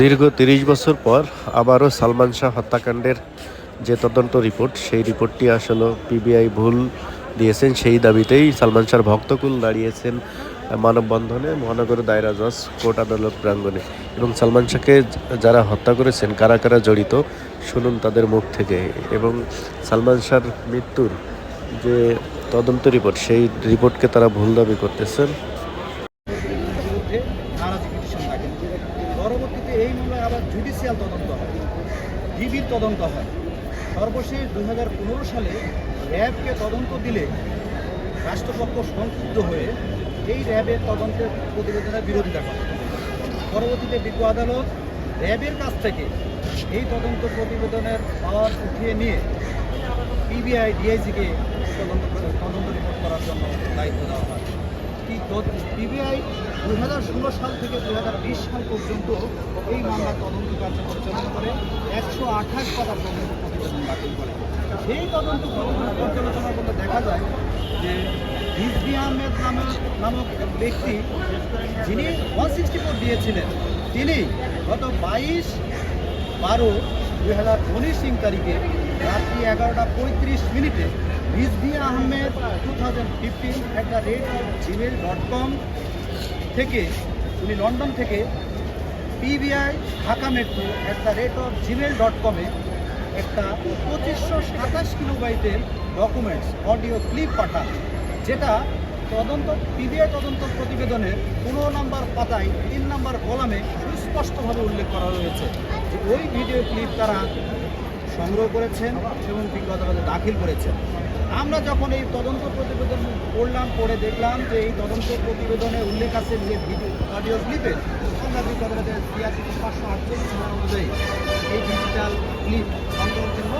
দীর্ঘ তিরিশ বছর পর আবারও সালমান শাহ হত্যাকাণ্ডের যে তদন্ত রিপোর্ট, সেই রিপোর্টটি আসলে পিবিআই ভুল দিয়েছেন। সেই দাবিতেই সালমান শাহর ভক্তকুল দাঁড়িয়েছেন মানববন্ধনে মহানগর দায়রা জজ, কোর্ট আদালত প্রাঙ্গণে। এবং সালমান শাহকে যারা হত্যা করেছেন, কারা কারা জড়িত, শুনুন তাদের মুখ থেকে। এবং সালমান শাহর মৃত্যুর যে তদন্ত রিপোর্ট, সেই রিপোর্টকে তারা ভুল দাবি করতেছেন বিরুদ্ধে নারাজি পিটিশন থাকে পরবর্তীতে এই মামলায় আবার জুডিশিয়াল তদন্ত হয় ডিবির তদন্ত হয়। সর্বশেষ দু হাজার পনেরো সালে র্যাবকে তদন্ত দিলে রাষ্ট্রপক্ষ সংক্ষুব্ধ হয়ে এই র্যাবের তদন্তের প্রতিবেদনের বিরোধিতা করে। পরবর্তীতে বিজ্ঞ আদালত র্যাবের কাছ থেকে এই তদন্ত প্রতিবেদনের পাওয়ার উঠিয়ে নিয়ে পিবিআই, ডিআইজিকে তদন্ত তদন্ত রিপোর্ট করার জন্য দায়িত্ব দেওয়া হয়। পিবিআই দুই হাজার ষোলো সাল থেকে দুই হাজার বিশ সাল পর্যন্ত এই মামলার তদন্ত কার্য পরিচালনা করে একশো আঠাশ পাতা তদন্ত প্রতিবেদন দাখিল করে। সেই তদন্ত পর্যালোচনা করলে দেখা যায় যে রিজভি আহমেদ নামক নামক ব্যক্তি যিনি ওয়ান সিক্সটি ফোর দিয়েছিলেন, তিনি গত বাইশ বারো দুই হাজার উনিশ ইং তারিখে রাত্রি এগারোটা পঁয়ত্রিশ মিনিটে Rizvi Ahmed two thousand fifteen at the rate gmail dot com থেকে, উনি লন্ডন থেকে PBI Dhaka metro at the rate of gmail dot কমে একটা পঁচিশশো সাতাশ কিলোবাইটের ডকুমেন্টস অডিও ক্লিপ পাঠান, যেটা তদন্ত পিবিআই তদন্ত প্রতিবেদনের পনেরো নম্বর পাতায়, তিন নম্বর কলামে সুস্পষ্টভাবে উল্লেখ করা রয়েছে যে ওই ভিডিও ক্লিপ তারা সংগ্রহ করেছেন এবং বিজ্ঞ আদালতে দাখিল করেছেন। আমরা যখন এই তদন্ত প্রতিবেদন পড়লাম, পড়ে দেখলাম যে এই তদন্ত প্রতিবেদনে উল্লেখ আছে যে ভিডিও, অডিও ক্লিপে আমরা আদালতের ছিয়াশি পাঁচশো আটচল্লিশ অনুযায়ী এই ডিজিটাল ক্লিপ সংগ্রহের জন্য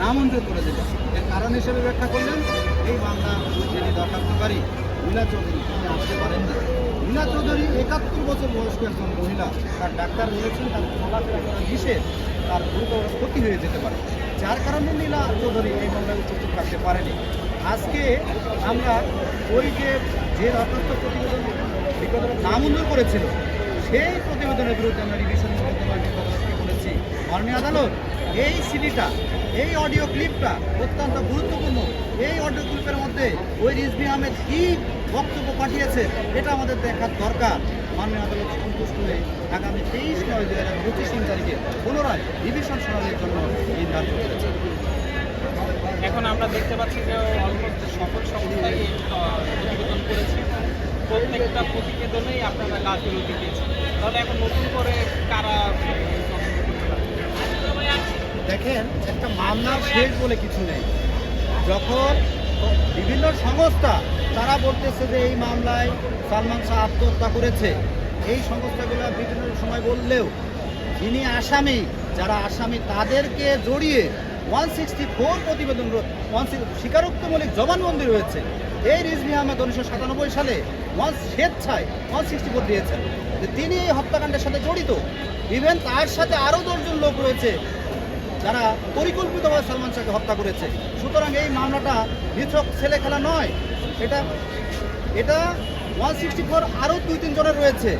নামঞ্জুর করে দিল এর কারণ হিসেবে ব্যাখ্যা করলেন, এই মামলা যিনি দরখাস্তকারী মীনা চৌধুরী, তিনি আসতে পারেননি মীনা চৌধুরী একাত্তর বছর বয়স্ক একজন মহিলা। তার ডাক্তার বলেছেন তার চলাফেরা করা নিষেধ তার গুরুতর ক্ষতি হয়ে যেতে পারে। যার কারণে নীলা চৌধুরী এই মামলায় উপস্থিত থাকতে পারেনি। আজকে আমরা ওই যে যে দরখাস্ত প্রতিবেদন বিগত নামঞ্জুর করেছিল, সেই প্রতিবেদনের বিরুদ্ধে আমরা রিভিশন মোকদ্দমায় বিগতকে বলেছি মাননীয় আদালত এই সিডিটা এই অডিও ক্লিপটা অত্যন্ত গুরুত্বপূর্ণ। এই অডিও ক্লিপের মধ্যে ওই রিজভি আহমেদ কী বক্তব্য পাঠিয়েছে এটা আমাদের দেখার দরকার। মাননীয় আদালত সন্তুষ্ট হয়ে আগামী তেইশ নয় দুই হাজার পঁচিশ তিন তারিখে পুনরায় রিভিশন শুনানির জন্য নির্ধারিত করেছে এখন আমরা দেখতে পাচ্ছি যে অলমোস্ট সকল সংস্থাই এই, প্রতিবেদন করেছে। প্রত্যেকটা প্রতিবেদনেই আপনারা কাজ বিরতি দিয়েছেন তাহলে এখন নতুন করে কারা দেখেন, একটা মামলার শেষ বলে কিছু নেই। যখন বিভিন্ন সংস্থা, তারা বলতেছে যে এই মামলায় সালমান শাহ আত্মহত্যা করেছে। এই সংস্থাগুলো বিভিন্ন সময় বললেও, যিনি আসামি, যারা আসামি, তাদেরকে জড়িয়ে ওয়ান সিক্সটি ফোর প্রতিবেদন ওয়ান স্বীকারোক্তমূলক জবানবন্দি রয়েছে। এই রিজভি আহমেদ উনিশশো সাতানব্বই সালে ওয়ান স্বেচ্ছায় ওয়ান সিক্সটি ফোর দিয়েছেন। তিনি এই হত্যাকাণ্ডের সাথে জড়িত। ইভেন তার সাথে আরও দশজন লোক রয়েছে। যারা পরিকল্পিতভাবে সালমান শাহকে হত্যা করেছে। সুতরাং এই মামলাটা নিছক ছেলে খেলা নয়। এটা এটা ওয়ান সিক্সটি ফোর আরও দুই তিনজনের রয়েছে।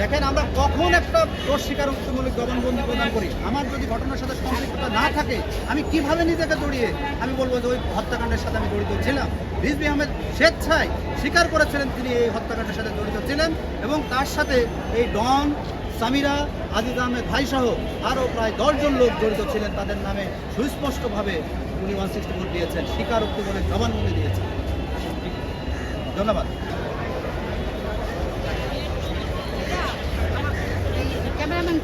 দেখেন, আমরা কখন একটা দোষ স্বীকারোক্তিমূলক জবানবন্দি প্রদান করি। আমার যদি ঘটনার সাথে সম্পৃক্ততা না থাকে, আমি কীভাবে নিজেকে জড়িয়ে, আমি বলব যে ওই হত্যাকাণ্ডের সাথে আমি জড়িত ছিলাম। রিজবি আহমেদ স্বেচ্ছায় স্বীকার করেছিলেন তিনি এই হত্যাকাণ্ডের সাথে জড়িত ছিলেন এবং তার সাথে এই ডন সামিরা, আজিজ আহমেদ ভাই সহ আরও প্রায় দশজন লোক জড়িত ছিলেন। তাদের নামে সুস্পষ্টভাবে উনি ওয়ান সিক্সটি ফোর দিয়েছেন জবান জবানবন্দি দিয়েছেন। ধন্যবাদ। ক্যামেরাম্যান